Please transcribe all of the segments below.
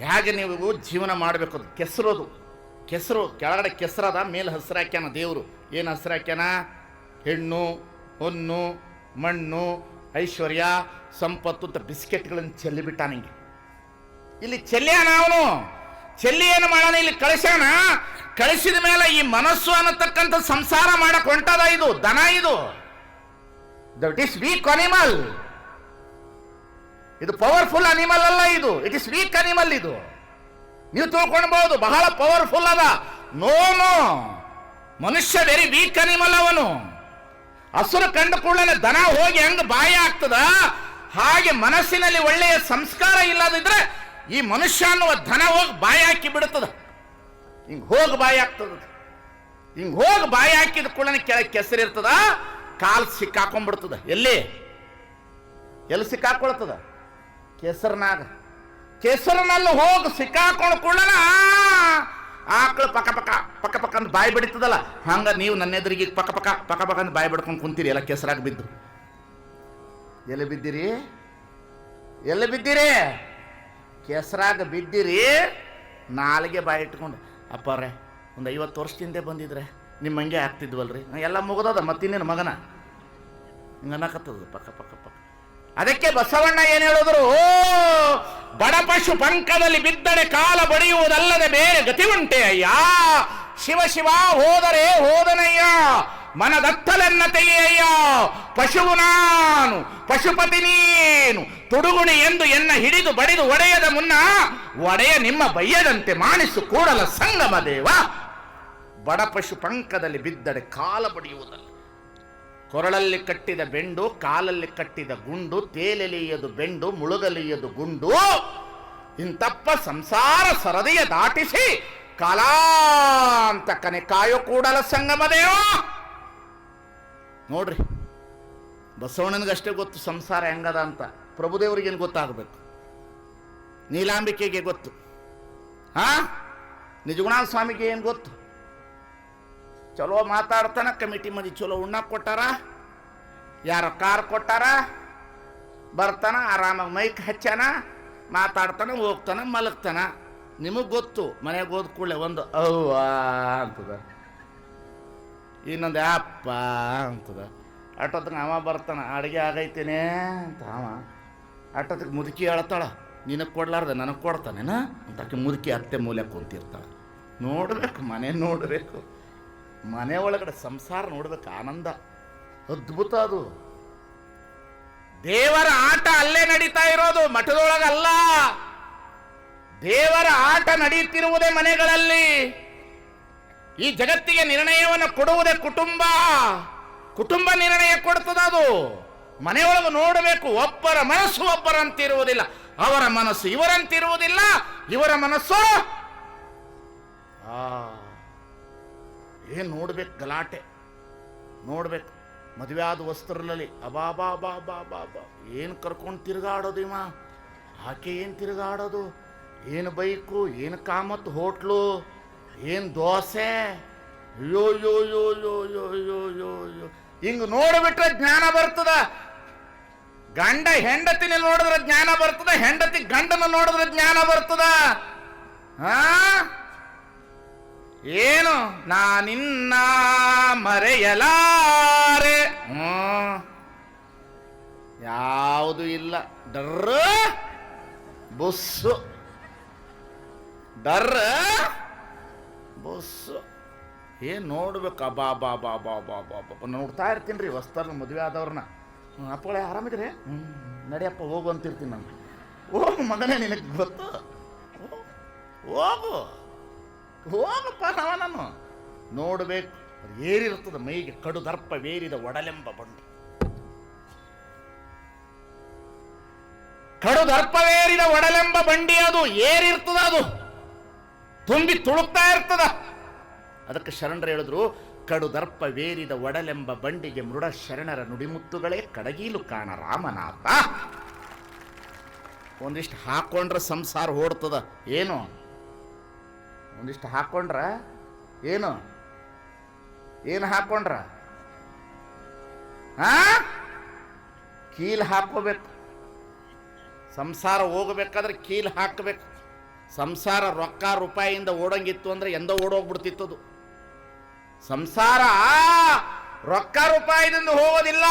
ಹೇಗೆ ನೀವು ಜೀವನ ಮಾಡಬೇಕು ಅದು? ಕೆಸರೋದು. ಕೆಸರು, ಕೆಳಗಡೆ ಕೆಸರದ, ಮೇಲೆ ಹಸಿರು ಹಾಕ್ಯಾನ ದೇವರು. ಏನು ಹಸಿರು ಹಾಕ್ಯಾನ? ಹೆಣ್ಣು, ಹೊನ್ನು, ಮಣ್ಣು, ಐಶ್ವರ್ಯ, ಸಂಪತ್ತು ಅಂತ ಬಿಸ್ಕೆಟ್ಗಳನ್ನು ಚೆಲ್ಲಿಬಿಟ್ಟ ಇಲ್ಲಿ ಚೆಲ್ಯಾನ ಅವನು? ಚೆಲ್ಲಿ ಏನು ಮಾಡೋಣ ಇಲ್ಲಿ ಕಳಿಸ್ಯಾನ? ಕಳಿಸಿದ ಮೇಲೆ ಈ ಮನಸ್ಸು ಅನ್ನತಕ್ಕಂಥ ಸಂಸಾರ ಮಾಡಕ್ಕೆ ಹೊಂಟದ ಇದು, ದನ ಇದು. That is weak animal. ಇದು ಪವರ್ಫುಲ್ ಅನಿಮಲ್ ಅಲ್ಲ ಇದು. ಇಟ್ ಇಸ್ ವೀಕ್ ಅನಿಮಲ್ ಇದು. ನೀವು ತಿಳ್ಕೊಳ್ಬಹುದು, ಬಹಳ ಪವರ್ಫುಲ್ ಅದ. ನೋ ನೋ ಮನುಷ್ಯ ವೆರಿ ವೀಕ್ ಅನಿಮಲ್ ಅವನು. ಹಸುರು ಕಂಡು ಕೂಡಲೇ ದನ ಹೋಗಿ ಹೆಂಗ್ ಬಾಯಿ ಆಗ್ತದ ಹಾಗೆ ಮನಸ್ಸಿನಲ್ಲಿ ಒಳ್ಳೆಯ ಸಂಸ್ಕಾರ ಇಲ್ಲದಿದ್ರೆ ಈ ಮನುಷ್ಯ ಅನ್ನುವ ದನ ಹೋಗಿ ಬಾಯಿ ಹಾಕಿ ಬಿಡುತ್ತದ. ಹಿಂಗ್ ಹೋಗಿ ಬಾಯಿ ಆಗ್ತದ ಹಿಂಗ್ ಹೋಗಿ ಬಾಯಿ ಹಾಕಿದ ಕೂಡಲೇ ಕೆಳಗೆ ಕೆಸರಿರ್ತದ ಕಾಲ್ ಸಿಕ್ಕಾಕೊಂಡ್ಬಿಡ್ತದ. ಎಲ್ಲಿ? ಎಲ್ಲಿ ಸಿಕ್ಕಾಕೊಳ್ತದ? ಕೆಸರಿನಾಗ. ಕೇಸರನಲ್ಲಿ ಹೋಗಿ ಸಿಕ್ಕಾಕೊಂಡು ಕೂಡಲೇ ಆಕಳು ಪಕ್ಕ ಪಕ್ಕ ಪಕ್ಕ ಪಕ್ಕ ಅಂತ ಬಾಯಿ ಬಿಡಿತದಲ್ಲ, ಹಂಗ ನೀವು ನನ್ನ ಎದುರಿಗೆ ಪಕ್ಕ ಪಕ್ಕ ಪಕ್ಕ ಪಕ್ಕ ಅಂತ ಬಾಯಿ ಬಿಡ್ಕೊಂಡು ಕುಂತೀರಿ, ಎಲ್ಲ ಕೆಸರಾಗಿ ಬಿದ್ದು. ಎಲ್ಲಿ ಬಿದ್ದಿರಿ? ಎಲ್ಲಿ ಬಿದ್ದೀರಿ? ಕೆಸರಾಗ ಬಿದ್ದಿರಿ? ನಾಲಿಗೆ ಬಾಯಿ ಇಟ್ಕೊಂಡು, ಅಪ್ಪಾರೆ, ಒಂದು ಐವತ್ತು ವರ್ಷದಿಂದ ಬಂದಿದ್ರೆ ನಿಮ್ಮ ಹಂಗೆ ಆಗ್ತಿದ್ವಲ್ರಿ ಎಲ್ಲ ಮುಗ್ದದ ಮತ್ತಿನ್ನೇನು ಮಗನ? ಹಿಂಗೆ ಅನ್ನಕತ್ತದ ಪಕ್ಕ ಪಕ್ಕ ಅದಕ್ಕೆ ಬಸವಣ್ಣ ಏನ್ ಹೇಳಿದ್ರು? ಬಡಪಶು ಪಂಕದಲ್ಲಿ ಬಿದ್ದಡೆ ಕಾಲ ಬಡಿಯುವುದಲ್ಲದೆ ಬೇರೆ ಗತಿ ಉಂಟೆ ಅಯ್ಯ? ಶಿವ ಶಿವ, ಹೋದರೆ ಹೋದನಯ್ಯ. ಮನದತ್ತಲೆನ್ನ ತೆಗೆಯಯ್ಯ. ಪಶುವು ನಾನು, ಪಶುಪತಿ ನೀನು. ತುಡುಗುಣಿ ಎಂದು ಎನ್ನ ಹಿಡಿದು ಬಡಿದು ಒಡೆಯದ ಮುನ್ನ ಒಡೆಯ ನಿಮ್ಮ ಬಯ್ಯದಂತೆ ಮಾಣಿಸು ಕೂಡಲ ಸಂಗಮ ದೇವ. ಬಡ ಪಶು ಪಂಕದಲ್ಲಿ ಬಿದ್ದಡೆ ಕಾಲ ಬಡಿಯುವುದಲ್ಲ. ಕೊರಳಲ್ಲಿ ಕಟ್ಟಿದ ಬೆಂಡು, ಕಾಲಲ್ಲಿ ಕಟ್ಟಿದ ಗುಂಡು, ತೇಲೆಲಿಯದು ಬೆಂಡು, ಮುಳುಗಲಿಯದು ಗುಂಡು. ಇಂತಪ್ಪ ಸಂಸಾರ ಸರದಿಯ ದಾಟಿಸಿ ಕಾಲಾಂತ ಕನೆ ಕಾಯೋ ಕೂಡಲ ಸಂಗಮದೇವ. ನೋಡ್ರಿ, ಬಸವಣ್ಣನಿಗಷ್ಟೇ ಗೊತ್ತು ಸಂಸಾರ ಹೆಂಗದ ಅಂತ. ಪ್ರಭುದೇವರಿಗೇನು ಗೊತ್ತಾಗಬೇಕು? ನೀಲಾಂಬಿಕೆಗೆ ಗೊತ್ತು. ಹಾ ನಿಜಗುಣಾಥ ಸ್ವಾಮಿಗೆ ಏನು ಗೊತ್ತು? ಚಲೋ ಮಾತಾಡ್ತಾನ, ಕಮಿಟಿ ಮಂದಿ ಚಲೋ ಉಣ್ಣ ಕೊಟ್ಟಾರ. ಯಾರೋ ಕಾರ್ ಕೊಟ್ಟಾರ, ಬರ್ತಾನ, ಆರಾಮಾಗಿ ಮೈಕ್ ಹಚ್ಚಾನ ಮಾತಾಡ್ತಾನೆ, ಹೋಗ್ತಾನೆ, ಮಲಗ್ತಾನ. ನಿಮಗೆ ಗೊತ್ತು, ಮನೆಗೆ ಹೋದ ಕೂಡಲೇ ಒಂದು ಅವ್ವ ಅಂತದ. ಇನ್ನೊಂದು ಅಪ್ಪ ಅಂತದ. ಅಟ್ಟೊತ್ತಿಗೆ ಅವ ಬರ್ತಾನ, ಅಡುಗೆ ಆಗೈತೇನೆ ಅಂತ ಅವ. ಅಟ್ಟೊತ್ತಿಗೆ ಮುದುಕಿ ಹೇಳ್ತಾಳ, ನಿನಗೆ ಕೊಡ್ಲಾರ್ದೆ ನನಗೆ ಕೊಡ್ತಾನೇನ? ಅಂತ ಮುದುಕಿ ಅತ್ತೆ ಮೂಲೆ ಕುಂತಿರ್ತಾಳೆ. ನೋಡ್ಬೇಕು, ಮನೆ ನೋಡಬೇಕು. ಮನೆ ಒಳಗಡೆ ಸಂಸಾರ ನೋಡ್ಬೇಕು ಆನಂದ. ಅದ್ಭುತ ಅದು. ದೇವರ ಆಟ ಅಲ್ಲೇ ನಡೀತಾ ಇರೋದು ಮಠದೊಳಗಲ್ಲ. ದೇವರ ಆಟ ನಡೆಯುತ್ತಿರುವುದೇ ಮನೆಗಳಲ್ಲಿ. ಈ ಜಗತ್ತಿಗೆ ನಿರ್ಣಯವನ್ನು ಕೊಡುವುದೇ ಕುಟುಂಬ. ಕುಟುಂಬ ನಿರ್ಣಯ ಕೊಡ್ತದ ಅದು. ಮನೆಯೊಳಗೆ ನೋಡಬೇಕು ಒಬ್ಬರ ಮನಸ್ಸು ಒಬ್ಬರಂತಿರುವುದಿಲ್ಲ. ಅವರ ಮನಸ್ಸು ಇವರಂತಿರುವುದಿಲ್ಲ ಇವರ ಮನಸ್ಸು ಏನು ನೋಡ್ಬೇಕು ಗಲಾಟೆ? ನೋಡ್ಬೇಕು. ಮದುವೆ ಆದ ವಸ್ತ್ರದಲ್ಲಿ ಅಬಾ, ಬಾ ಬಾ ಬಾ ಬಾ ಬಾ. ಏನು ಕರ್ಕೊಂಡು ತಿರುಗಾಡೋದು ಇವ? ಆಕೆ ಏನು ತಿರುಗಾಡೋದು? ಏನು ಬೈಕು? ಏನು ಕಾಮತ್ ಹೋಟ್ಲು? ಏನು ದೋಸೆ? ಅಯ್ಯೋ ಯೋ ಯೋ ಯೋ ಯೋ ಯೋ ಯೋ ಯೋ ಹಿಂಗೆ ನೋಡಿಬಿಟ್ರೆ ಜ್ಞಾನ ಬರ್ತದ. ಗಂಡ ಹೆಂಡತಿನ ನೋಡಿದ್ರೆ ಜ್ಞಾನ ಬರ್ತದ, ಹೆಂಡತಿ ಗಂಡನ ನೋಡಿದ್ರೆ ಜ್ಞಾನ ಬರ್ತದ. ಹಾ ಏನು? ನಾನಿನ್ನ ಮರೆಯಲಾರೆ. ಯಾವುದು ಇಲ್ಲ. ಡರ್ರ. ಬುಸ್ಸು. ಡರ್ರ. ಬುಸ್ಸು. ಏನ್ ನೋಡ್ಬೇಕು? ಅಬಾ ಬಾ ಬಾ ಬಾ ಬಾ ಬಾ ಬಾ ನೋಡ್ತಾ ಇರ್ತೀನಿ ರೀ ಮದುವೆ ಆದವ್ರನ್ನ. ಅಪ್ಪಗಳೇ ಆರಾಮಿದ್ರೆ ಹ್ಞೂ. ನಡಿಯಪ್ಪ, ಹೋಗು ಅಂತಿರ್ತೀನಿ ನಾನು. ಓ ಮಗನೇ, ನಿನಗೆ ಗೊತ್ತು. ಹೋಗು. ಹೋಗಪ್ಪ ನಾವ ನಾನು. ನೋಡಬೇಕು ಏರಿರ್ತದ ಮೈಗೆ ಕಡು ದರ್ಪ ವೇರಿದ ಒಡಲೆಂಬ ಬಂಡು. ಕಡು ದರ್ಪವೇರಿದ ಒಡಲೆಂಬ ಬಂಡಿ ಅದು, ಏರಿರ್ತದ ಅದು. ತುಂಬಿ ತುಳುಕ್ತಾ ಇರ್ತದ. ಅದಕ್ಕೆ ಶರಣರು ಹೇಳಿದ್ರು, ಕಡು ದರ್ಪ ವೇರಿದ ಒಡಲೆಂಬ ಬಂಡಿಗೆ ಮೃಡ ಶರಣರ ನುಡಿಮುತ್ತುಗಳೇ ಕಡಗೀಲು ಕಾಣ ರಾಮನಾಥ. ಒಂದಿಷ್ಟು ಹಾಕೊಂಡ್ರೆ ಸಂಸಾರ ಓಡ್ತದ. ಏನು? ಒಂದಿಷ್ಟು ಹಾಕೊಂಡ್ರ? ಏನು? ಏನು ಹಾಕೊಂಡ್ರ? ಹಾ ಕೀಲ್ ಹಾಕೋಬೇಕು ಸಂಸಾರ ಹೋಗಬೇಕಾದ್ರೆ ಕೀಲ್ ಹಾಕಬೇಕು. ಸಂಸಾರ ರೊಕ್ಕ ರೂಪಾಯಿಯಿಂದ ಓಡಂಗಿತ್ತು ಅಂದ್ರೆ ಎಂದೋ ಅದು ಸಂಸಾರ ರೊಕ್ಕ ರೂಪಾಯಿದಿಂದ ಹೋಗೋದಿಲ್ಲ.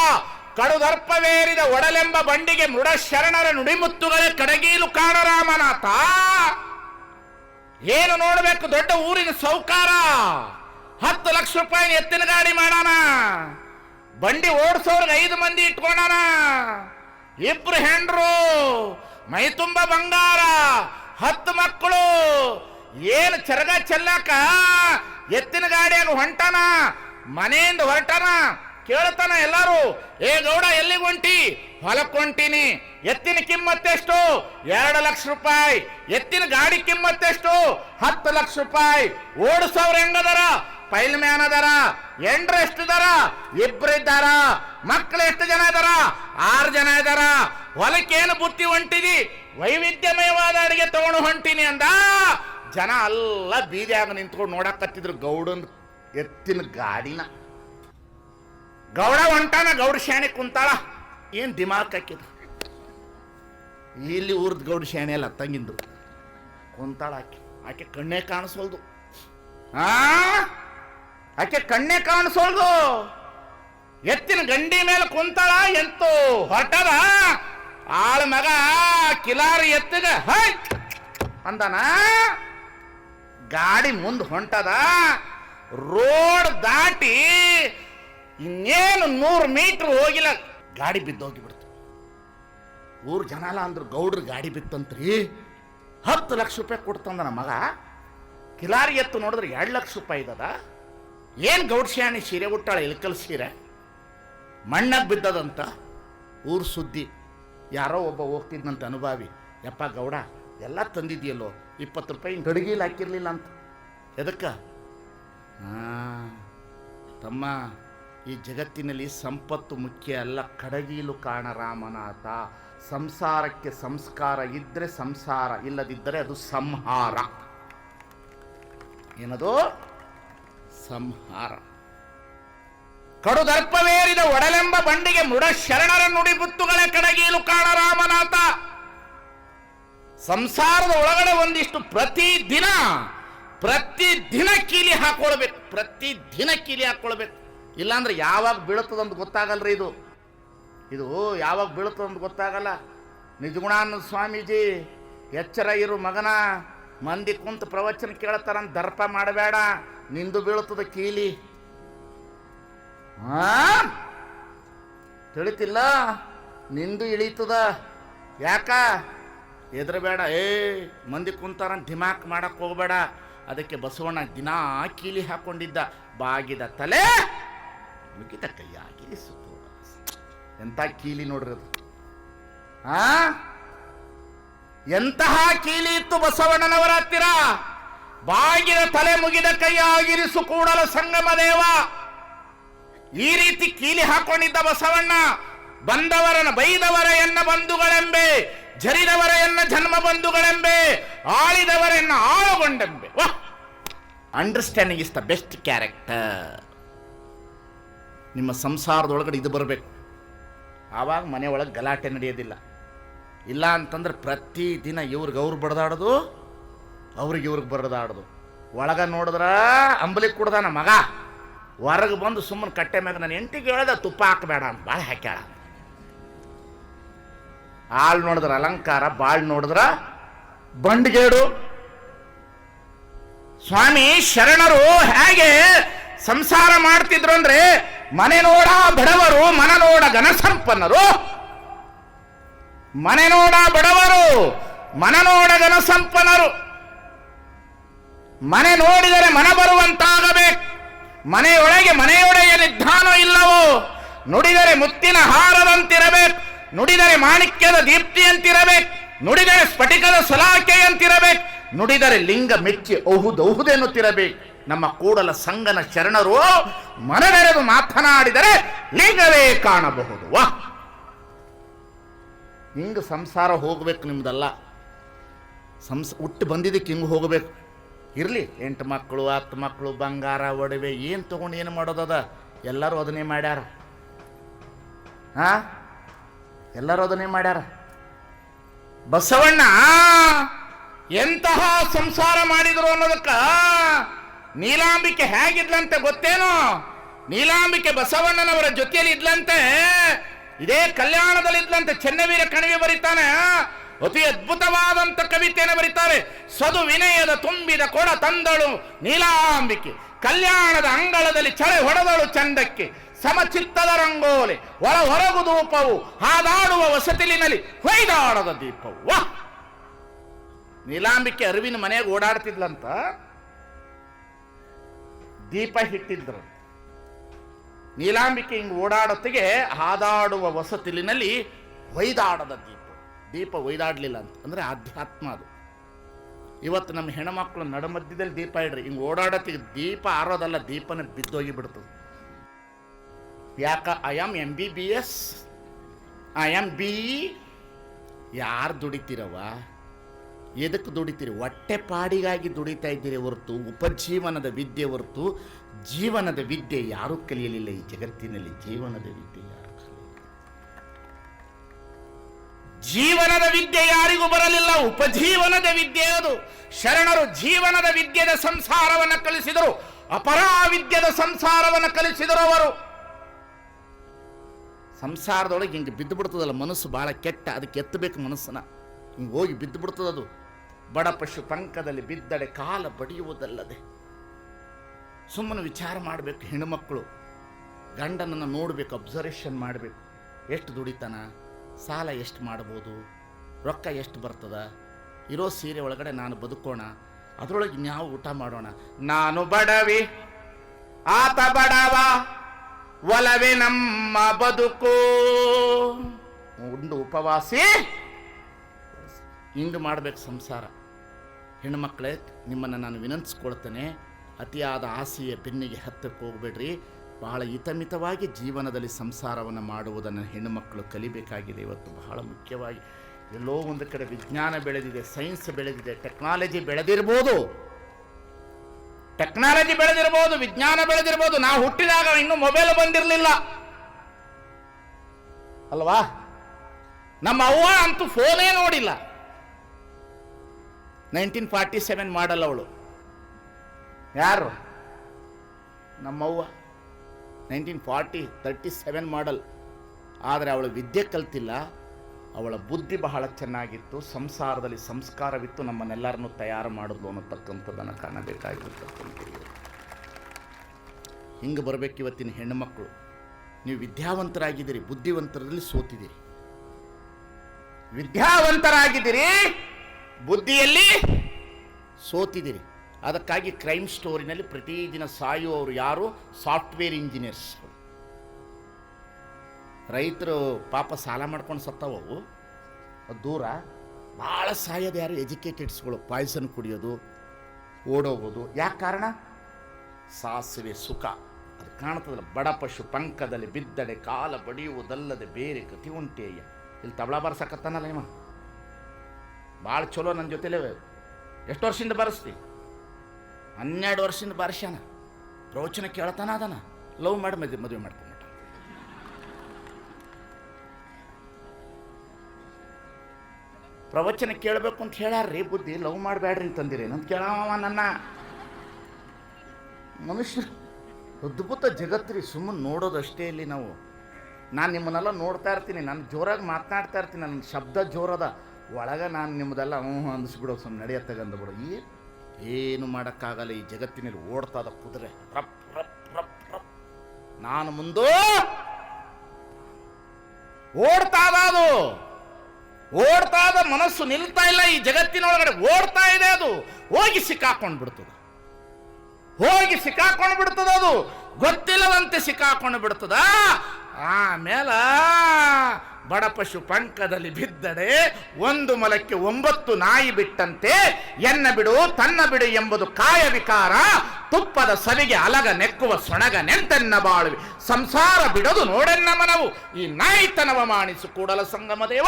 ಕಡುದರ್ಪವೇರಿದ ಒಡಲೆಂಬ ಬಂಡಿಗೆ ಮೃಡ ಶರಣರ ನುಡಿಮುತ್ತುಗಳೇ ಕಡಗೀಲು ಕಾಣರಾಮನಾಥ. ಏನು ನೋಡಬೇಕು? ದೊಡ್ಡ ಊರಿನ ಸೌಕಾರ. ಹತ್ತು ಲಕ್ಷ ರೂಪಾಯಿ ಎತ್ತಿನ ಗಾಡಿ ಮಾಡೋಣ. ಬಂಡಿ ಓಡಿಸೋರ್ಗೆ ಐದು ಮಂದಿ ಇಟ್ಕೊಂಡಾನ ಇಬ್ರು ಹೆಂಡ್ರು, ಮೈ ತುಂಬ ಬಂಗಾರ, ಹತ್ತು ಮಕ್ಕಳು. ಏನು ಚರಗ ಚೆಲ್ಲಾಕ? ಎತ್ತಿನ ಗಾಡಿಯನ್ನು ಹೊಂಟಾನ, ಮನೆಯಿಂದ ಹೊರಟಾನ ಕೇಳ್ತಾನ ಎಲ್ಲಾರು? ಏ ಗೌಡ ಎಲ್ಲಿ ಹೊಂಟಿ? ಹೊಲಕ್ಕೆ ಹೊಂಟೀನಿ ಎತ್ತಿನ ಕಿಮ್ಮತ್ತೆಷ್ಟು ಎರಡು ಲಕ್ಷ ರೂಪಾಯಿ. ಎತ್ತಿನ ಗಾಡಿ ಕಿಮ್ಮತ್ತೆಷ್ಟು ಹತ್ತು ಲಕ್ಷ ರೂಪಾಯಿ. ಓಡಿಸೋರು ಹೆಂಗದಾರ? ಪೈಲ್ ಮ್ಯಾನ್ ಅದಾರ. ಎಂಡ್ರ ಎಷ್ಟು ಇದಾರ? ಇಬ್ರು ಇದ್ದಾರ. ಮಕ್ಕಳು ಎಷ್ಟು ಜನ ಇದಾರ? ಆರು ಜನ ಇದಾರ. ಹೊಲಕ್ಕೇನು ಬುತ್ತಿ ಹೊಂಟಿದಿ? ವೈವಿಧ್ಯಮಯವಾದ ಅಡಿಗೆ ತಗೊಂಡು ಹೊಂಟಿನಿ ಅಂದ. ಜನ ಅಲ್ಲ ಬೀದಿಯಾಗ ನಿಂತ್ಕೊಂಡು ನೋಡಕತ್ತಿದ್ರು ಗೌಡನ್ ಎತ್ತಿನ ಗಾಡಿನ. ಗೌಡ ಹೊಂಟಾನ ಗೌಡ ಶಾಣೆ ಕುಂತಾಳ. ಏನು ದಿಮಾಕ್ ಹಾಕಿದ? ಇಲ್ಲಿ ಊರ್ದ ಗೌಡ ಶಾಣೆ ಅಲ್ಲ ತಂಗಿಂದು. ಕುಂತಾಳ ಆಕೆ. ಆಕೆ ಕಣ್ಣೇ ಕಾಣಿಸೋಲ್ದು. ಆ? ಆಕೆ ಕಣ್ಣೇ ಕಾಣಿಸೋಲ್ದು. ಎತ್ತಿನ ಗಂಡಿ ಮೇಲೆ ಕುಂತಾಳ ಎಂತು ಹೊರಟದ? ಆಳ ಮಗ ಕಿಲಾರಿ ಎತ್ತಿಗ. ಹೈ! ಅಂದನ? ಗಾಡಿ ಮುಂದೆ ಹೊಂಟದ. ರೋಡ್ ದಾಟಿ ಇನ್ನೇನು ನೂರು ಮೀಟರ್ ಹೋಗಿಲ್ಲ. ಗಾಡಿ ಬಿದ್ದೋಗಿಬಿಡ್ತು. ಊರ್ ಅಲ್ಲ ಅಂದ್ರು ಗೌಡ್ರ ಗಾಡಿ ಬಿತ್ತಂತ್ರಿ. ಹತ್ತು ಲಕ್ಷ ರೂಪಾಯಿ ಕೊಡ್ತಂದ ನಮ್ಮ ಮಗ. ಕಿಲಾರಿ ಎತ್ತು ನೋಡಿದ್ರೆ ಎರಡು ಲಕ್ಷ ರೂಪಾಯಿ ಇದ್ದದ. ಏನು ಗೌಡ್ ಶಾಣಿ ಸೀರೆ ಉಟ್ಟಾಳ ಇಲ್ಕಲ್ ಸೀರೆ? ಮಣ್ಣಾಗ ಬಿದ್ದದಂತ ಊರ್ ಸುದ್ದಿ. ಯಾರೋ ಒಬ್ಬ ಹೋಗ್ತಿದ್ನಂತ ಅನುಭಾವಿ. ಯಪ್ಪ ಗೌಡ, ಎಲ್ಲ ತಂದಿದ್ಯಲ್ಲೋ, ಇಪ್ಪತ್ತು ರೂಪಾಯಿ ಗಡಿಗೆಲಿ ಹಾಕಿರಲಿಲ್ಲ ಅಂತ. ಎದಕ್ಕ? ತಮ್ಮ. ಈ ಜಗತ್ತಿನಲ್ಲಿ ಸಂಪತ್ತು ಮುಖ್ಯ ಅಲ್ಲ. ಕಡಗೀಲು ಕಾಣ ರಾಮನಾಥ. ಸಂಸಾರಕ್ಕೆ ಸಂಸ್ಕಾರ ಇದ್ದರೆ ಸಂಸಾರ, ಇಲ್ಲದಿದ್ದರೆ ಅದು ಸಂಹಾರ. ಏನದು? ಸಂಹಾರ. ಕಡುದರ್ಪವೇರಿದ ಒಡಲೆಂಬ ಬಂಡಿಗೆ ಮೃಡ ಶರಣರ ನುಡಿ ಬುತ್ತುಗಳ ಕಡಗೀಲು ಕಾಣ ರಾಮನಾಥ. ಸಂಸಾರದ ಒಳಗಡೆ ಒಂದಿಷ್ಟು ಪ್ರತಿ ದಿನ ಪ್ರತಿ ದಿನ ಕೀಲಿ ಹಾಕೊಳ್ಬೇಕು ಪ್ರತಿ ದಿನ ಕೀಲಿ ಹಾಕೊಳ್ಬೇಕು. ಇಲ್ಲಾಂದ್ರೆ ಯಾವಾಗ ಬೀಳುತ್ತದಂತ ಗೊತ್ತಾಗಲ್ರಿ ಇದು. ಇದು ಯಾವಾಗ ಬೀಳುತ್ತದಂತ ಗೊತ್ತಾಗಲ್ಲ. ನಿಜಗುಣಾನಂದ ಸ್ವಾಮೀಜಿ, ಎಚ್ಚರ ಇರು ಮಗನ. ಮಂದಿ ಕುಂತು ಪ್ರವಚನ ಕೇಳ್ತಾರಂತ ದರ್ಪ ಮಾಡಬೇಡ. ನಿಂದು ಬೀಳುತ್ತದ ಕೀಲಿ. ತಿಳಿತಿಲ್ಲ? ನಿಂದು ಇಳೀತದ. ಯಾಕ? ಬೇಡ ಏ, ಮಂದಿ ಕುಂತಾರಂತ ಧಿಮಾಕ್ ಮಾಡಕ್ ಹೋಗ್ಬೇಡ. ಅದಕ್ಕೆ ಬಸವಣ್ಣ ದಿನಾ ಕೀಲಿ ಹಾಕೊಂಡಿದ್ದ. ಬಾಗಿದ ತಲೆ ಮುಗಿದ ಕೈಯಾಗಿ ಸುತ್ತು ಎಂಥ ಕೀಲಿ ನೋಡ್ರಿ ಅದು? ಆ? ಎಂತಹ ಕೀಲಿ ಇತ್ತು ಬಸವಣ್ಣನವರ ಹತ್ತಿರ? ಬಾಗಿನ ತಲೆ ಮುಗಿದ ಕೈಯಾಗಿರಿಸು ಕೂಡಲ ಸಂಗಮ ದೇವ. ಈ ರೀತಿ ಕೀಲಿ ಹಾಕೊಂಡಿದ್ದ ಬಸವಣ್ಣ ಬಂದವರನ ಬೈದವರ ಎನ್ನ ಬಂಧುಗಳೆಂಬೆ, ಜರಿದವರ ಎನ್ನ ಜನ್ಮ ಬಂಧುಗಳೆಂಬೆ, ಆಳಿದವರ ಎನ್ನ ಆಳುಗೊಂಡೆಂಬೆ. ವಾ understanding is the best character ನಿಮ್ಮ ಸಂಸಾರದೊಳಗಡೆ ಇದು ಬರಬೇಕು. ಆವಾಗ ಮನೆ ಒಳಗೆ ಗಲಾಟೆ ನಡೆಯೋದಿಲ್ಲ. ಇಲ್ಲ ಅಂತಂದ್ರೆ ಪ್ರತಿ ದಿನ ಇವ್ರಿಗೆ ಅವ್ರು ಬಡ್ದಾಡೋದು, ಅವ್ರಿಗೆ ಇವ್ರಿಗೆ ಬಡ್ದಾಡೋದು. ಒಳಗೆ ನೋಡಿದ್ರೆ ಅಂಬಲಿ ಕುಡ್ದಾನ ಮಗ. ಹೊರಗೆ ಬಂದು ಸುಮ್ಮನೆ ಕಟ್ಟೆ ಮ್ಯಾಗ ನಾನು ಎಂಟಿಗೆ ಹೇಳ್ದೆ, ತುಪ್ಪ ಹಾಕಬೇಡ ಅಂತ ಭಾಳ ಹಾಕ್ಯಾಳ. ಹಾಳು ನೋಡಿದ್ರೆ, ಅಲಂಕಾರ, ಬಾಳ್ ನೋಡಿದ್ರ. ಬಂಡ್ಗೇಡು. ಸ್ವಾಮಿ ಶರಣರು ಹೇಗೆ ಸಂಸಾರ ಮಾಡ್ತಿದ್ರು ಅಂದ್ರೆ ಮನೆ ನೋಡ ಬಡವರು ಮನ ನೋಡ ಘನಸಂಪನ್ನರು. ಮನೆ ನೋಡ ಬಡವರು ಮನ ನೋಡ ಘನಸಂಪನ್ನರು. ಮನೆ ನೋಡಿದರೆ ಮನ ಬರುವಂತಾಗಬೇಕು. ಮನೆಯೊಳಗೆ ಮನೆಯೊಡೆಯ ನಿಧಾನ ಇಲ್ಲವೋ? ನುಡಿದರೆ ಮುತ್ತಿನ ಹಾರದಂತಿರಬೇಕು. ನುಡಿದರೆ ಮಾಣಿಕ್ಯದ ದೀಪ್ತಿಯಂತಿರಬೇಕು. ನುಡಿದರೆ ಸ್ಫಟಿಕದ ಸಲಾಕೆಯಂತಿರಬೇಕು ನುಡಿದರೆ ಲಿಂಗ ಮೆಚ್ಚಿ ಔಹುದೌಹುದೆನ್ನುತ್ತಿರಬೇಕು ನಮ್ಮ ಕೂಡಲ ಸಂಗನ ಶರಣರು ಮನಗರೆದು ಮಾತನಾಡಿದರೆ ಲಿಂಗವೇ ಕಾಣಬಹುದು. ವಾ. ಹಿಂಗ ಸಂಸಾರ ಹೋಗ್ಬೇಕು ನಿಮ್ದಲ್ಲ. ಸಂಸ ಹುಟ್ಟು ಬಂದಿದ್ದಕ್ಕೆ ಹಿಂಗೆ ಹೋಗಬೇಕು. ಇರಲಿ, ಎಂಟು ಮಕ್ಕಳು, ಹತ್ತು ಮಕ್ಕಳು, ಬಂಗಾರ, ಒಡವೆ, ಏನು ತೊಗೊಂಡು ಏನು ಮಾಡೋದದ ಎಲ್ಲರೂ ಅದನ್ನೇ ಮಾಡ್ಯಾರ. ಹಾಂ ಎಲ್ಲರೂ ಅದನ್ನೇ ಮಾಡ್ಯಾರ. ಬಸವಣ್ಣ, ಎಂತಹ ಸಂಸಾರ ಮಾಡಿದರು ಅನ್ನೋದಕ್ಕ ನೀಲಾಂಬಿಕೆ ಹೇಗಿದ್ಲಂತೆ ಗೊತ್ತೇನೋ? ನೀಲಾಂಬಿಕೆ ಬಸವಣ್ಣನವರ ಜೊತೆಯಲ್ಲಿ ಇದ್ಲಂತೆ. ಇದೇ ಕಲ್ಯಾಣದಲ್ಲಿದ್ಲಂತೆ ಚೆನ್ನವೀರ ಕಣಿವೆ ಬರೀತಾನೆ. ಅತಿ ಅದ್ಭುತವಾದಂತ ಕವಿತೆಯನ್ನು ಬರೀತಾರೆ. ಸದು ವಿನಯದ ತುಂಬಿದ ಕೊಡ ತಂದಳು ನೀಲಾಂಬಿಕೆ. ಕಲ್ಯಾಣದ ಅಂಗಳದಲ್ಲಿ ಚಳೆ ಹೊಡೆದಳು ಚಂದಕ್ಕೆ. ಸಮಚಿತ್ತದ ರಂಗೋಲಿ, ಒಳ ಹೊರಗು ಧೂಪವು, ಹಾದಾಡುವ ವಸತಿಲಿನಲ್ಲಿ ಹೊಯ್ದಾಡದ ದೀಪವು. ನೀಲಾಂಬಿಕೆ ಅರಿವಿನ ಮನೆಗೆ ಓಡಾಡ್ತಿದ್ಲಂತ. ದೀಪ ಹಿಟ್ಟಿದ್ರು. ನೀಲಾಂಬಿಕೆ ಹಿಂಗೆ ಓಡಾಡೊತ್ತಿಗೆ ಹಾದಾಡುವ ವಸತಿಲಿನಲ್ಲಿ ಒಯ್ದಾಡದ ದೀಪ. ದೀಪ ಒಯ್ದಾಡಲಿಲ್ಲ ಅಂತ. ಅಂದ್ರೆ ಆಧ್ಯಾತ್ಮ ಅದು. ಇವತ್ತು ನಮ್ಮ ಹೆಣ್ಮಕ್ಳು ನಡುಮಧ್ಯದಲ್ಲಿ ದೀಪ ಇಡ್ರಿ. ಹಿಂಗೆ ಓಡಾಡತ್ತಿಗೆ ದೀಪ ಆರೋದಲ್ಲ, ದೀಪನ ಬಿದ್ದೋಗಿ ಬಿಡ್ತದೆ ಯಾಕ? I am M B B S I am B ಯಾರು ದುಡಿತೀರವ ಎದಕ್ಕೆ ದುಡಿತೀರಿ? ಹೊಟ್ಟೆ ಪಾಡಿಗಾಗಿ ದುಡಿತಾ ಇದ್ದೀರಿ ಹೊರತು, ಉಪಜೀವನದ ವಿದ್ಯೆ ಹೊರತು, ಜೀವನದ ವಿದ್ಯೆ ಯಾರೂ ಕಲಿಯಲಿಲ್ಲ ಈ ಜಗತ್ತಿನಲ್ಲಿ. ಜೀವನದ ವಿದ್ಯೆ ಯಾರು ಜೀವನದ ವಿದ್ಯೆ ಯಾರಿಗೂ ಬರಲಿಲ್ಲ. ಉಪಜೀವನದ ವಿದ್ಯೆ ಅದು. ಶರಣರು ಜೀವನದ ವಿದ್ಯೆದ ಸಂಸಾರವನ್ನು ಕಲಿಸಿದರು. ಅಪರಾವಿದ್ಯದ ಸಂಸಾರವನ್ನು ಕಲಿಸಿದರು ಅವರು. ಸಂಸಾರದೊಳಗೆ ಹಿಂಗೆ ಬಿದ್ದು ಬಿಡ್ತದಲ್ಲ ಮನಸ್ಸು ಬಹಳ ಕೆಟ್ಟ, ಅದಕ್ಕೆ ಎತ್ತಬೇಕು ಮನಸ್ಸನ್ನ. ಹಿಂಗೆ ಹೋಗಿ ಬಿದ್ದು ಬಿಡ್ತದದು ಬಡ ಪಶು ಪಂಕದಲ್ಲಿ ಬಿದ್ದಡೆ ಕಾಲ ಬಡಿಯುವುದಲ್ಲದೆ. ಸುಮ್ಮನೆ ವಿಚಾರ ಮಾಡಬೇಕು ಹೆಣ್ಣುಮಕ್ಕಳು ಗಂಡನನ್ನು ನೋಡಬೇಕು ಅಬ್ಸರ್ವೇಷನ್ ಮಾಡಬೇಕು. ಎಷ್ಟು ದುಡಿತಾನ? ಸಾಲ ಎಷ್ಟು ಮಾಡ್ಬೋದು? ರೊಕ್ಕ ಎಷ್ಟು ಬರ್ತದ? ಇರೋ ಸೀರೆ ಒಳಗಡೆ ನಾನು ಬದುಕೋಣ. ಅದರೊಳಗೆ ನಾವು ಊಟ ಮಾಡೋಣ? ನಾನು ಬಡವಿ, ಆತ ಬಡವ, ಒಲವೇ ನಮ್ಮ ಬದುಕು. ಉಂಡು ಉಪವಾಸಿ. ಹಿಂಗೆ ಮಾಡಬೇಕು ಸಂಸಾರ. ಹೆಣ್ಮಕ್ಳೇ, ನಿಮ್ಮನ್ನು ನಾನು ವಿನಂತಿಸ್ಕೊಳ್ತೇನೆ. ಅತಿಯಾದ ಆಸೆಯ ಬೆನ್ನಿಗೆ ಹತ್ತಕ್ಕೆ ಹೋಗ್ಬೇಡ್ರಿ. ಬಹಳ ಹಿತಮಿತವಾಗಿ ಜೀವನದಲ್ಲಿ ಸಂಸಾರವನ್ನು ಮಾಡುವುದನ್ನು ಹೆಣ್ಣುಮಕ್ಕಳು ಕಲಿಬೇಕಾಗಿದೆ. ಇವತ್ತು ಬಹಳ ಮುಖ್ಯವಾಗಿ ಎಲ್ಲೋ ಒಂದು ಕಡೆ ವಿಜ್ಞಾನ ಬೆಳೆದಿದೆ, ಸೈನ್ಸ್ ಬೆಳೆದಿದೆ, ಟೆಕ್ನಾಲಜಿ ಬೆಳೆದಿರ್ಬೋದು. ಟೆಕ್ನಾಲಜಿ ಬೆಳೆದಿರ್ಬೋದು, ವಿಜ್ಞಾನ ಬೆಳೆದಿರ್ಬೋದು. ನಾವು ಹುಟ್ಟಿದಾಗ ಇನ್ನೂ ಮೊಬೈಲ್ ಬಂದಿರಲಿಲ್ಲ. ಅಲ್ವಾ? ನಮ್ಮ ಅವ್ವ ಅಂತೂ ಫೋನೇ ನೋಡಿಲ್ಲ. ನೈನ್ಟೀನ್ ಫಾರ್ಟಿ ಸೆವೆನ್ ಮಾಡಲ್ಲ ಅವಳು. ಯಾರು? ನಮ್ಮವ್ವ. Nineteen forty thirty seven model. ಆದರೆ ಅವಳು ವಿದ್ಯೆ ಕಲ್ತಿಲ್ಲ. ಅವಳ ಬುದ್ಧಿ ಬಹಳ ಚೆನ್ನಾಗಿತ್ತು. ಸಂಸಾರದಲ್ಲಿ ಸಂಸ್ಕಾರವಿತ್ತು. ನಮ್ಮನ್ನೆಲ್ಲರನ್ನು ತಯಾರು ಮಾಡಿದ್ಲು ಅನ್ನತಕ್ಕಂಥದ್ದನ್ನು ಕಾಣಬೇಕಾಗಿರ್ತಕ್ಕಂಥದ್ದು ಹಿಂಗೆ ಬರಬೇಕು ಇವತ್ತಿನ ಹೆಣ್ಣುಮಕ್ಕಳು ನೀವು ವಿದ್ಯಾವಂತರಾಗಿದ್ದೀರಿ, ಬುದ್ಧಿವಂತರಲ್ಲಿ ಸೋತಿದ್ದೀರಿ. ವಿದ್ಯಾವಂತರಾಗಿದ್ದೀರಿ! ಬುದ್ಧಿಯಲ್ಲಿ ಸೋತಿದ್ದೀರಿ ಅದಕ್ಕಾಗಿ ಕ್ರೈಮ್ ಸ್ಟೋರಿನಲ್ಲಿ ಪ್ರತಿದಿನ ಸಾಯುವವರು ಯಾರು? ಸಾಫ್ಟ್ವೇರ್ ಇಂಜಿನಿಯರ್ಸ್ ರೈತರು ಪಾಪ ಸಾಲ ಮಾಡ್ಕೊಂಡು ಸತ್ತವವು ದೂರ. ಭಾಳ ಸಾಯೋದು ಯಾರು? ಎಜುಕೇಟೆಡ್ಸ್ಗಳು ಪಾಯ್ಸನ್ ಕುಡಿಯೋದು, ಓಡೋಗೋದು. ಯಾಕೆ ಕಾರಣ? ಸಾಸಿವೆ ಸುಖ. ಅದು ಕಾಣ್ತದಲ್ಲ. ಬಡ ಪಶು ಪಂಕದಲ್ಲಿ ಬಿದ್ದಡೆ, ಕಾಲ ಬಡಿಯುವುದಲ್ಲದೆ ಬೇರೆ ಕತಿ ಉಂಟೇಯ. ಇಲ್ಲಿ ತಬಳ ಬರ್ಸಕತ್ತಾನಲ್ಲ ಇವ. ಭಾಳ ಚಲೋ ನನ್ನ ಜೊತೆಲೇ ಎಷ್ಟು ವರ್ಷದಿಂದ ಬರೆಸ್ತಿ? ಹನ್ನೆರಡು ವರ್ಷದಿಂದ ಬರ್ಸ್ಯಾನ. ಪ್ರವಚನ ಕೇಳ್ತಾನ ಅದಾನ. ಲವ್ ಮಾಡಿ ಮದುವೆ ಮದುವೆ ಮಾಡ್ಕೊಂಬಿಟ್ಟ ಪ್ರವಚನ ಕೇಳಬೇಕು ಅಂತ ಹೇಳ್ಯಾರ್ರಿ ಬುದ್ಧಿ ಲವ್ ಮಾಡಬೇಡ್ರಿ ಅಂತಂದಿರಿ ನಂತ ಕೇಳವ ನನ್ನ? ಮನುಷ್ಯ ಅದ್ಭುತ ಜಗತ್ರಿ ಸುಮ್ಮನೆ ನೋಡೋದಷ್ಟೇ ಇಲ್ಲಿ ನಾವು. ನಾನು ನಿಮ್ಮನ್ನೆಲ್ಲ ನೋಡ್ತಾ ಇರ್ತೀನಿ, ನಾನು ಜೋರಾಗಿ ಮಾತನಾಡ್ತಾ ಇರ್ತೀನಿ ನನ್ನ ಶಬ್ದ ಜೋರದ ಒಳಗೆ ನಾನು ನಿಮ್ಮದೆಲ್ಲ ಹ್ಞೂ ಅನ್ನಿಸ್ಬಿಡೋ ಸುಮ್ಮನೆ ನಡೆಯತ್ತೆ ಅಂದ್ಬಿಡು. ಈ ಏನು ಮಾಡೋಕ್ಕಾಗಲ್ಲ ಈ ಜಗತ್ತಿನಲ್ಲಿ ಓಡ್ತಾದ ಕುದುರೆ. ರಪ್ ರಪ್ ರಪ್ ರಪ್. ನಾನು ಮುಂದೆ ಓಡ್ತಾ ಅದು. ಓಡ್ತಾ ಮನಸ್ಸು ನಿಲ್ತಾ ಇಲ್ಲ, ಈ ಜಗತ್ತಿನೊಳಗಡೆ ಓಡ್ತಾ ಇದೆ ಅದು. ಹೋಗಿ ಸಿಕ್ಕಾಕೊಂಡು ಬಿಡ್ತದೆ ಹೋಗಿ ಸಿಕ್ಕಾಕೊಂಡು ಬಿಡ್ತದ ಅದು. ಗೊತ್ತಿಲ್ಲದಂತೆ ಸಿಕ್ಕಾಕೊಂಡು ಬಿಡ್ತದ ಆಮೇಲೆ ಬಡ ಪಶು ಪಂಕದಲ್ಲಿ ಬಿದ್ದಡೆ, ಒಂದು ಮಲಕ್ಕೆ ಒಂಬತ್ತು ನಾಯಿ ಬಿಟ್ಟಂತೆ, ಎನ್ನ ಬಿಡು, ತನ್ನ ಬಿಡು ಎಂಬುದು ಕಾಯ ವಿಕಾರ, ತುಪ್ಪದ ಸವಿಗೆ ಅಲಗ ನೆಕ್ಕುವ ಸೊಣಗ ನೆಂತೆನ್ನ ಬಾಳುವೆ. ಸಂಸಾರ ಬಿಡದು ನೋಡೆನ್ನ ಮನವು, ಈ ನಾಯಿತನವ ಮಾಣಿಸು ಕೂಡಲ ಸಂಗಮ ದೇವ.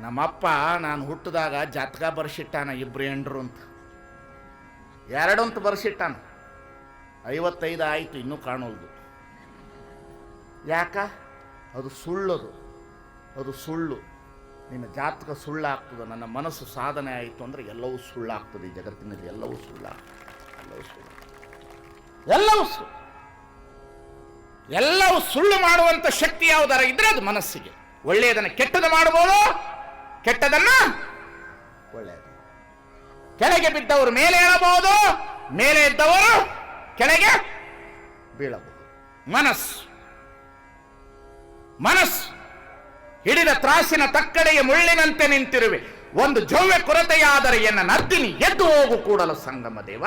ನಮ್ಮಪ್ಪ ನಾನು ಹುಟ್ಟಿದಾಗ ಜಾತಕ ಬರ್ಸಿಟ್ಟಾನ ಇಬ್ರು ಎಂಡ್ರು ಅಂತ. ಎರಡು ಅಂತ ಬರ್ಸಿಟ್ಟಾನ. ಐವತ್ತೈದು ಆಯಿತು ಇನ್ನೂ ಕಾಣೋದು ಯಾಕ? ಅದು ಸುಳ್ಳದು. ಅದು ಸುಳ್ಳು. ನಿನ್ನ ಜಾತಕ ಸುಳ್ಳಾಗ್ತದೆ, ನನ್ನ ಮನಸ್ಸು ಸಾಧನೆ ಆಯಿತು ಅಂದರೆ ಎಲ್ಲವೂ ಸುಳ್ಳಾಗ್ತದೆ. ಈ ಜಗತ್ತಿನಲ್ಲಿ ಎಲ್ಲವೂ ಸುಳ್ಳಾಗ್ತದೆ. ಎಲ್ಲವೂ ಸುಳ್ಳು. ಎಲ್ಲವೂ ಸುಳ್ಳು. ಎಲ್ಲವೂ ಸುಳ್ಳು ಮಾಡುವಂಥ ಶಕ್ತಿ ಯಾವುದಾರ ಇದ್ರೆ ಅದು ಮನಸ್ಸಿಗೆ. ಒಳ್ಳೆಯದನ್ನು ಕೆಟ್ಟದ ಮಾಡಬಹುದು ಕೆಟ್ಟದನ್ನ ಒಳ್ಳೆಯದು. ಕೆಳಗೆ ಬಿದ್ದವರು ಮೇಲೆ ಏಳಬಹುದು ಮೇಲೆ ಇದ್ದವರು ಕೆಳಗೆ ಬೀಳಬಹುದು. ಮನಸ್ಸು. ಮನಸ್ಸು. ಹಿಡಿದ ತ್ರಾಸಿನ ತಕ್ಕಡೆಯ ಮುಳ್ಳಿನಂತೆ ನಿಂತಿರುವೆ. ಒಂದು ಜವ್ಯ ಕೊರತೆಯಾದರೆ ಎನ್ನ ನದ್ದಿನಿ ಎದ್ದು ಹೋಗು ಕೂಡಲು ಸಂಗಮ ದೇವ.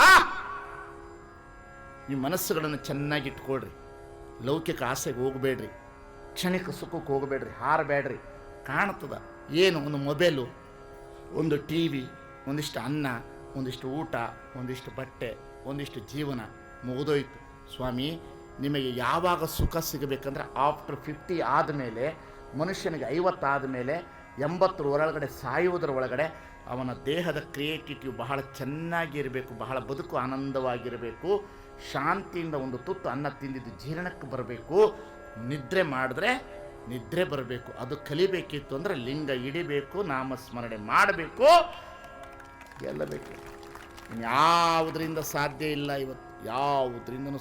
ಈ ಮನಸ್ಸುಗಳನ್ನು ಚೆನ್ನಾಗಿ ಇಟ್ಕೊಳ್ರಿ. ಲೌಕಿಕ ಆಸೆಗೆ ಹೋಗಬೇಡ್ರಿ. ಕ್ಷಣಿಕ ಸುಖಕ್ಕೆ ಹೋಗಬೇಡ್ರಿ. ಹಾರಬೇಡ್ರಿ. ಕಾಣ್ತದ ಏನು? ಒಂದು ಮೊಬೈಲು ಒಂದು ಟಿ ವಿ ಒಂದಿಷ್ಟು ಅನ್ನ ಒಂದಿಷ್ಟು ಊಟ ಒಂದಿಷ್ಟು ಬಟ್ಟೆ ಒಂದಿಷ್ಟು ಜೀವನ. ಮುಗಿದೋಯ್ತು. ಸ್ವಾಮಿ, ನಿಮಗೆ ಯಾವಾಗ ಸುಖ ಸಿಗಬೇಕಂದ್ರೆ ಆಫ್ಟರ್ ಫಿಫ್ಟಿ ಆದಮೇಲೆ, ಮನುಷ್ಯನಿಗೆ ಐವತ್ತಾದ ಮೇಲೆ ಎಂಬತ್ತರ ಒಳಗಡೆ, ಸಾಯುವುದರ ಒಳಗಡೆ ಅವನ ದೇಹದ ಕ್ರಿಯೇಟಿವಿಟಿ ಬಹಳ ಚೆನ್ನಾಗಿರಬೇಕು, ಬಹಳ ಬದುಕು ಆನಂದವಾಗಿರಬೇಕು, ಶಾಂತಿಯಿಂದ ಒಂದು ತುತ್ತು ಅನ್ನ ತಿಂದಿದ್ದು ಜೀರ್ಣಕ್ಕೆ ಬರಬೇಕು. ನಿದ್ರೆ ಮಾಡಿದ್ರೆ ನಿದ್ರೆ ಬರಬೇಕು. ಅದು ಕಲಿಬೇಕಿತ್ತು ಅಂದರೆ ಲಿಂಗ ಹಿಡಿಬೇಕು, ನಾಮಸ್ಮರಣೆ ಮಾಡಬೇಕು. ಎಲ್ಲ ಬೇಕು. ಯಾವುದರಿಂದ ಸಾಧ್ಯ ಇಲ್ಲ ಇವತ್ತು. ಯಾವುದರಿಂದನೂ